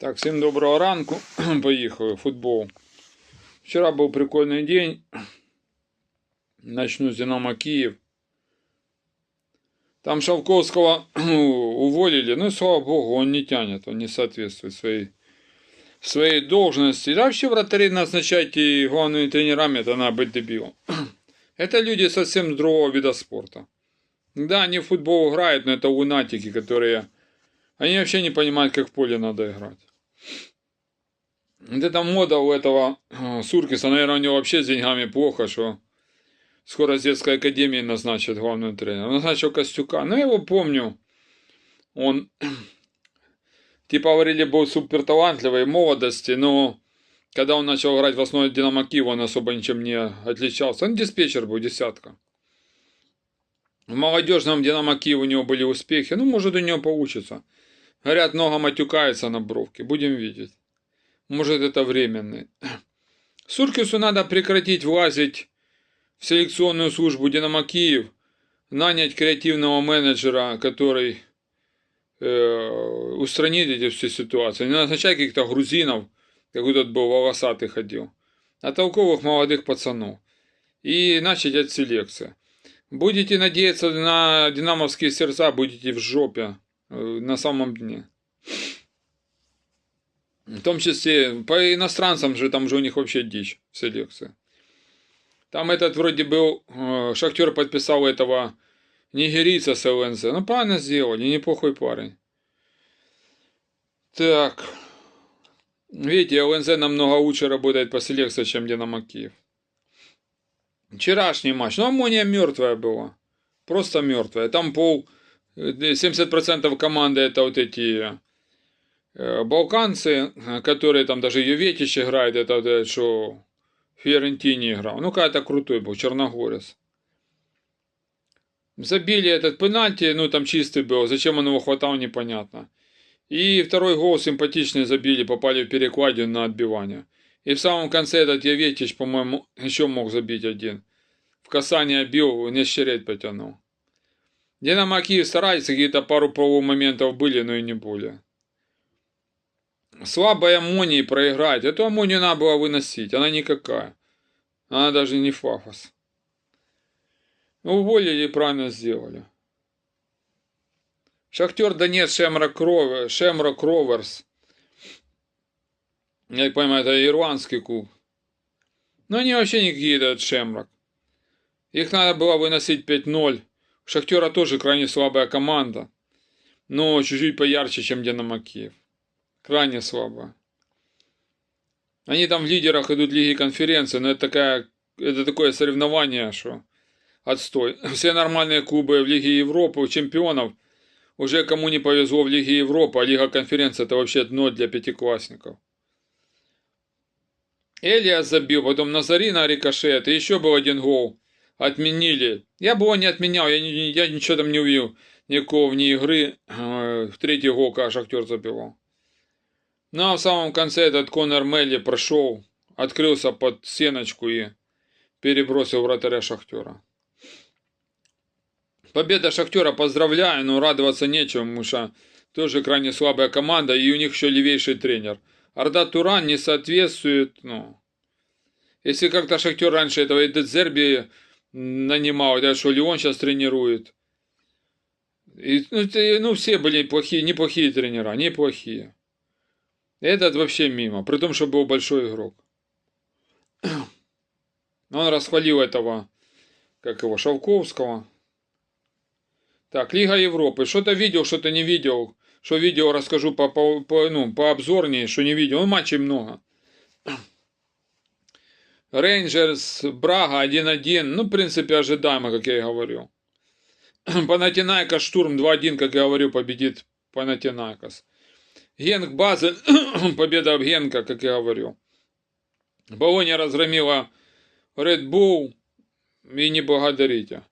Так, всім доброго ранку. Поїхали. Футбол. Вчора був прикольний день. Начну з Динамо Киев. Там Шавковского уволили. Ну, слава богу, он не тянет, он не соответствует своей, своей должности. Да вообще вратарей назначать и главными тренерами, это надо быть дебилом. Это люди совсем с другого вида спорта. Да, они в футбол играют, но это лунатики, которые... Они вообще не понимают, как в поле надо играть. Вот эта мода у этого э, Суркиса, наверное, у него вообще с деньгами плохо, что скоро с детской академии назначат главным тренером. Назначил Костюка. Ну, я его помню. Он, типа, говорили, был супер талантливый в молодости, но когда он начал играть в основе Динамо Киев, он особо ничем не отличался. Он диспетчер был, десятка. В молодежном Динамо Киев у него были успехи. Ну, может, у него получится. Говорят, много матюкается на бровке. Будем видеть. Может, это временный. Суркису надо прекратить влазить в селекционную службу Динамо Киев, нанять креативного менеджера, который э, устранит эти все ситуации. Не назначать каких-то грузинов, как этот был волосатый ходил, а толковых молодых пацанов. И начать от селекции. Будете надеяться на динамовские сердца, будете в жопе, на самом дне. В том числе, по иностранцам же, там же у них вообще дичь в селекции. Там этот вроде был, э, Шахтер подписал этого нигерийца с ЛНЗ. Ну, правильно сделали, неплохой парень. Так. Видите, ЛНЗ намного лучше работает по селекции, чем Динамо Киев. Вчерашний матч. Ну, Амония мертвая была. Просто мертвая. Там пол... 70% команды это вот эти Э, балканцы, которые там даже Юветич играет, это вот что Фиорентини играл. Ну, какая-то крутой был, Черногорец. Забили этот пенальти, ну там чистый был, зачем он его хватал, непонятно. И второй гол симпатичный забили, попали в перекладину на отбивание. И в самом конце этот Яветич, по-моему, еще мог забить один. В касание бил, не щереть потянул. Динамо Киев старается, какие-то пару полумоментов были, но и не более слабой аммонии проиграть. Эту аммонию надо было выносить. Она никакая. Она даже не фафос. Ну, уволили и правильно сделали. Шахтер Донец Шемра, Кров... Шемра Кроверс. Я понимаю, это ирландский клуб. Но они вообще никакие, этот Шемрак. Их надо было выносить 5-0. Шахтера тоже крайне слабая команда. Но чуть-чуть поярче, чем Динамо Киев крайне слабо. Они там в лидерах идут лиги конференции, но это, такая, это такое соревнование, что отстой. Все нормальные клубы в Лиге Европы, у чемпионов, уже кому не повезло в Лиге Европы, а Лига конференции это вообще дно для пятиклассников. Элиас забил, потом Назарина рикошет, и еще был один гол. Отменили. Я бы его не отменял, я, я ничего там не увидел, никакого вне игры. В третий гол, когда Шахтер забивал. Ну а в самом конце этот Конор Мелли прошел, открылся под сеночку и перебросил вратаря Шахтера. Победа Шахтера поздравляю, но радоваться нечем, потому что тоже крайне слабая команда, и у них еще левейший тренер. Орда Туран не соответствует, ну... Если как-то Шахтер раньше этого Эдзерби нанимал, это что Леон сейчас тренирует. И, ну, ну, все были плохие, неплохие тренера, неплохие. Этот вообще мимо, при том, что был большой игрок. Он расхвалил этого, как его, Шавковского. Так, Лига Европы. Что-то видел, что-то не видел. Что видео расскажу по, по, по, ну, по обзорнее, что не видел. Ну, матчей много. Рейнджерс, Брага 1-1. Ну, в принципе, ожидаемо, как я и говорил. Панатинайка Штурм 2-1, как я говорю, победит Панатинайкас. Генк Базель, победа об Генка, как я говорю. Болония разгромила Red Bull и не благодарите.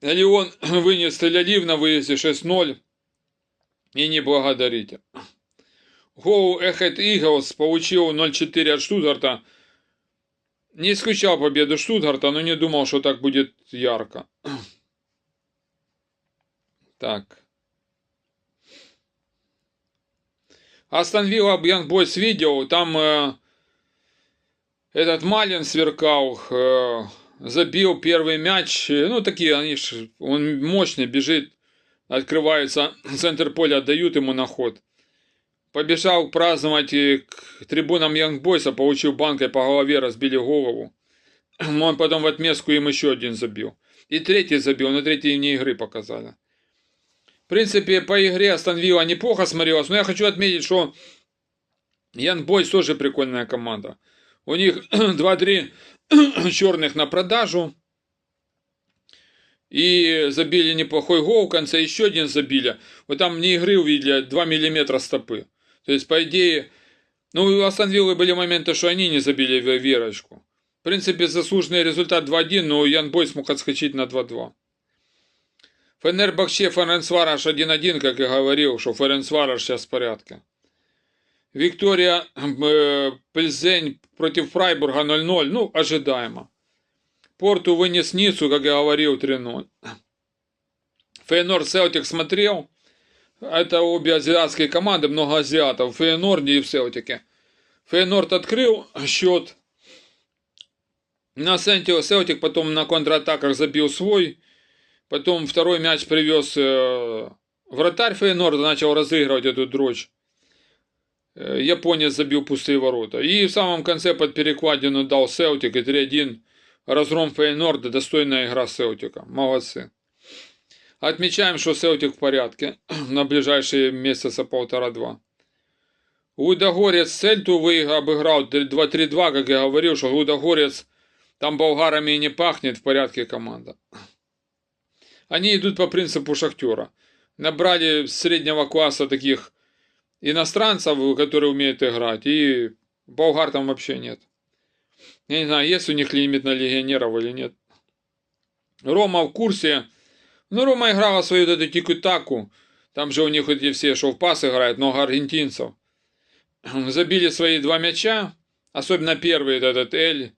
Леон вынес Тель-Авив на выезде 6-0 и не благодарите. Гоу Эхет Иглс получил 0-4 от Штутгарта. Не исключал победу Штутгарта, но не думал, что так будет ярко. Так. Астон Вилла Boys видел, там э, этот Малин сверкал, э, забил первый мяч. Ну, такие они ж, он мощный, бежит, открывается, центр поля отдают ему на ход. Побежал праздновать к трибунам Янгбойса, получил банкой по голове, разбили голову. Он потом в отместку им еще один забил. И третий забил, но третий не игры показали. В принципе, по игре Астон Вилла неплохо смотрелась, но я хочу отметить, что Ян Бойс тоже прикольная команда. У них 2-3 черных на продажу. И забили неплохой гол в конце, еще один забили. Вот там не игры увидели, 2 миллиметра стопы. То есть, по идее, ну, у Астон Виллы были моменты, что они не забили верочку. В принципе, заслуженный результат 2-1, но Ян Бой смог отскочить на 2-2. Фенербахче Ференцвараш 1-1, как я говорил, что Ференцвараш сейчас в порядке. Виктория э, Пельзень против Фрайбурга 0-0, ну, ожидаемо. Порту вынес Ниццу, как я говорил, 3-0. Фейнор Селтик смотрел. Это обе азиатские команды, много азиатов. Фейнорде и Селтике. Фейнорд открыл счет. На Сентио Селтик потом на контратаках забил свой. Потом второй мяч привез э, вратарь Фейнорда, начал разыгрывать эту дрочь. Э, японец забил пустые ворота. И в самом конце под перекладину дал Селтик и 3-1 разгром Фейнорда. Достойная игра Селтика. Молодцы. Отмечаем, что Селтик в порядке на ближайшие месяца полтора-два. Лудогорец выиграл, обыграл 2-3-2, как я говорил, что Лудогорец там болгарами и не пахнет, в порядке команда. Они идут по принципу шахтера. Набрали среднего класса таких иностранцев, которые умеют играть, и болгар там вообще нет. Я не знаю, есть у них лимит на легионеров или нет. Рома в курсе. Ну, Рома играла свою вот эту тику-таку. Там же у них эти все, что в пас играют, много аргентинцев. Забили свои два мяча. Особенно первый этот Эль.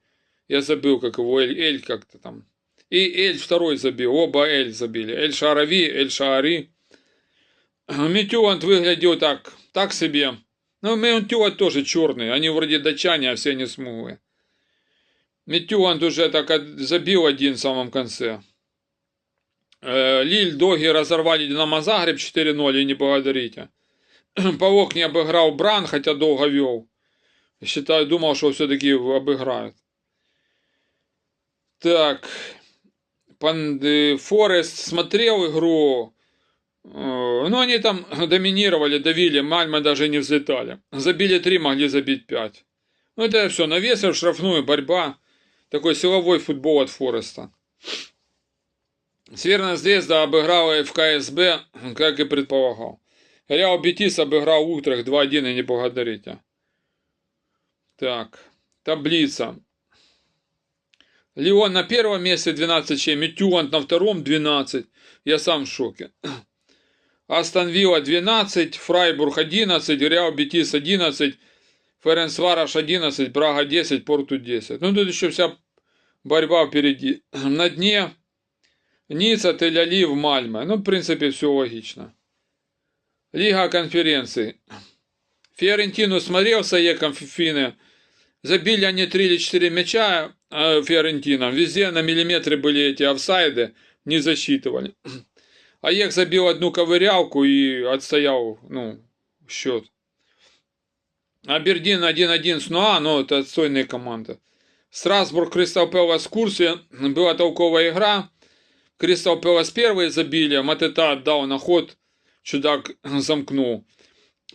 Я забыл, как его Эль, Эль как-то там. И Эль второй забил. Оба Эль забили. Эль Шарави, Эль Шаари. Метюант выглядел так, так себе. Ну, Метюант тоже черный. Они вроде датчане, а все не смуглые. Метюант уже так забил один в самом конце. Лиль Доги разорвали Динамо Загреб 4-0 и не благодарите. Павок не обыграл Бран, хотя долго вел. Считаю, думал, что все-таки обыграют. Так. Форест смотрел игру. Э, ну, они там доминировали, давили, Мальма даже не взлетали. Забили три, могли забить пять. Ну, это все, навесов, штрафную, борьба. Такой силовой футбол от Фореста. Северная Звезда обыграла в КСБ, как и предполагал. Реал Бетис обыграл Утрах 2-1 и не благодарите. Так, таблица. Леон на первом месте 12 чем, Метюант на втором 12. Я сам в шоке. Астон Вилла 12, Фрайбург 11, Реал Бетис 11, Ференсвараш 11, Брага 10, Порту 10. Ну тут еще вся борьба впереди. На дне Ницца, Тель-Алив, Мальме. Ну, в принципе, все логично. Лига конференций. Фиорентину смотрел с Аеком Фины. Забили они 3 или 4 мяча э, Фиорентина. Везде на миллиметры были эти офсайды. Не засчитывали. Аек забил одну ковырялку и отстоял, ну, счет. Абердин 1-1 с Нуа, но это отстойная команда. Страсбург, Кристал Пелас в курсе. Была толковая игра. Кристал Пелас первый забили, Матета отдал на ход, чудак замкнул.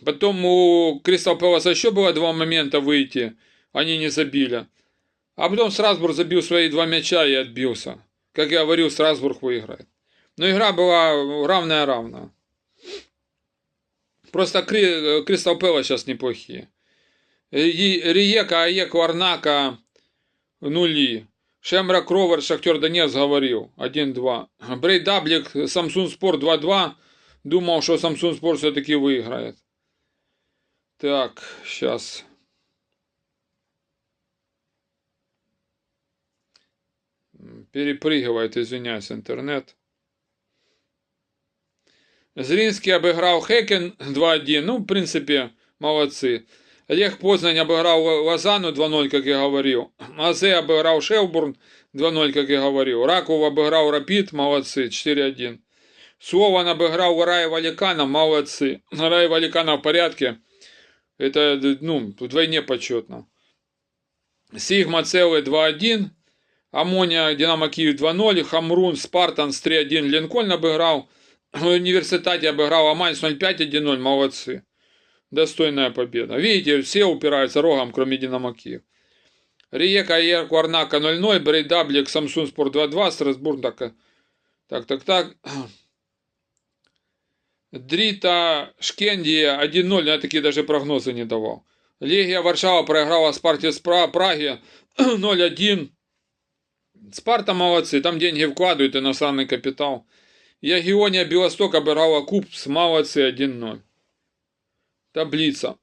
Потом у Кристал Пеласа еще было два момента выйти, они не забили. А потом Страсбург забил свои два мяча и отбился. Как я говорил, Страсбург выиграет. Но игра была равная-равная. Просто Кристал Пелас сейчас неплохие. Риека, Аек, Варнака нули. Шемра Кровер, Шахтер Донец говорил 1-2. Брей Даблик, Samsung Sport 2-2. Думал, что Samsung Sport все-таки выиграет. Так, сейчас. Перепрыгивает, извиняюсь, интернет. Зринский обыграл Хекен 2-1. Ну, в принципе, молодцы. Олег Познань обыграл Лозану 2-0, как я говорил. Азе обыграл Шелбурн 2-0, как я говорил. Раков обыграл Рапид, молодцы, 4-1. Слован обыграл Рая Валикана, молодцы. Рая Валикана в порядке. Это, ну, вдвойне почетно. Сигма целый 2-1. Амония Динамо Киев 2-0. Хамрун Спартанс 3-1. Линкольн обыграл. В университете обыграл Амальс 0-5 1-0. Молодцы. Достойная победа. Видите, все упираются рогом, кроме Динамо Киев. Риека Ер Кварнака 0-0. Брейдаблик Самсун Спорт 2-2. Страсбург так, так, так, так. Дрита Шкендия 1-0. Я такие даже прогнозы не давал. Легия Варшава проиграла Спарте с Пра- Праге 0-1. Спарта молодцы, там деньги вкладывают, иностранный капитал. Ягиония Белосток обыграла Кубс, молодцы 1-0. Таблица.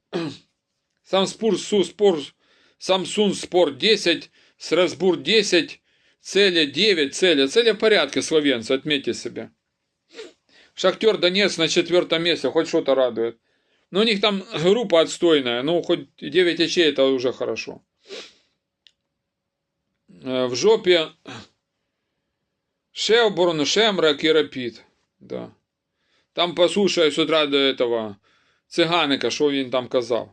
Сам Спур, Су, Спор, Самсун Спорт 10, Страсбург 10, Целя 9, Целя. Целя в порядке, словенцы, отметьте себе. Шахтер Донец на четвертом месте, хоть что-то радует. Но у них там группа отстойная, ну хоть 9 очей это уже хорошо. Э, В жопе Шелбурн, Шемрак и Рапид. Да. Там послушаю с утра до этого циганика, що він там казав.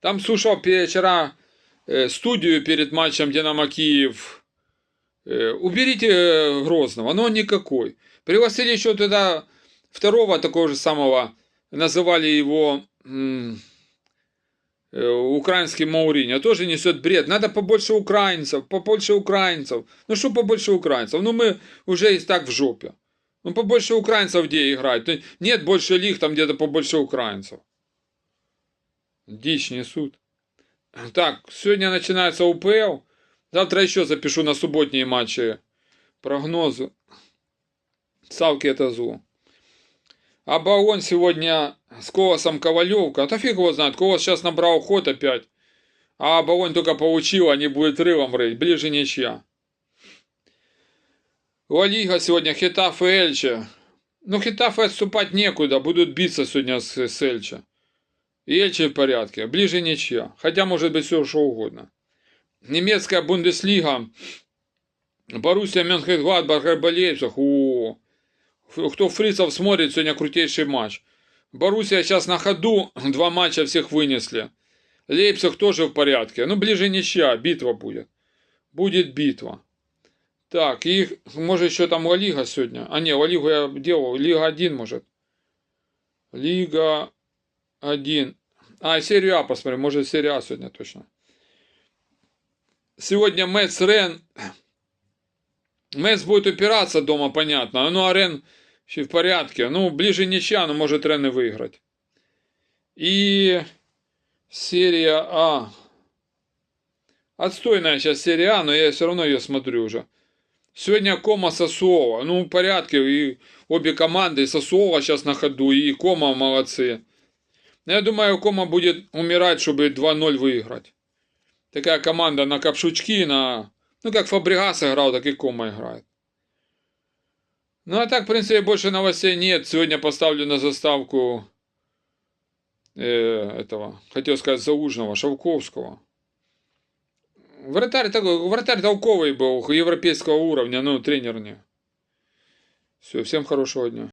Там слушав э, студию перед матчем Динамо Киев. Уберите Грозного, но он никакой. Пригласили еще туда второго такого же самого, называли его э, украинским Мауриньо, тоже несет бред. Надо побольше украинцев, побольше украинцев. Ну что побольше украинцев? Ну мы уже и так в жопе. Ну побольше украинцев где играть? Нет больше лиг, там где-то побольше украинцев. Дичь несут. Так, сегодня начинается УПЛ. Завтра еще запишу на субботние матчи прогнозы. Савки это зло. Оболонь сегодня с Колосом Ковалевка. Да фиг его знает. Колос сейчас набрал ход опять. А Оболонь только получил, они будут рылом рыть. Ближе ничья. Ла Лига сегодня Хетаф и Эльче. Ну, Хетафе отступать некуда. Будут биться сегодня с, с Эльче. И Эльче в порядке. Ближе ничья. Хотя может быть все что угодно. Немецкая Бундеслига. Боруссия Мюнхен-Гладбах, Арбалейцах. О, кто фрицев смотрит, сегодня крутейший матч. Боруссия сейчас на ходу, два матча всех вынесли. Лейпциг тоже в порядке. Ну, ближе ничья, битва будет. Будет битва. Так, и может еще там Ла Лига сегодня. А не, Ла Лигу я делал. Лига 1 может. Лига 1. А, серию А посмотри. Может серия А сегодня точно. Сегодня Мэтс Рен. Мэтс будет упираться дома, понятно. Ну, а Рен в порядке. Ну, ближе ничья, но может Рен и выиграть. И серия А. Отстойная сейчас серия А, но я все равно ее смотрю уже. Сегодня Кома Сосуова. Ну, в порядке. И обе команды. И Сосуова сейчас на ходу. И Кома молодцы. Но я думаю, Кома будет умирать, чтобы 2-0 выиграть. Такая команда на Капшучки, на... Ну, как Фабригас играл, так и Кома играет. Ну, а так, в принципе, больше новостей нет. Сегодня поставлю на заставку э, этого, хотел сказать, Заужного, Шавковского. Вратарь такой, вратарь толковый был, европейского уровня, ну, тренер не. Все, всем хорошего дня.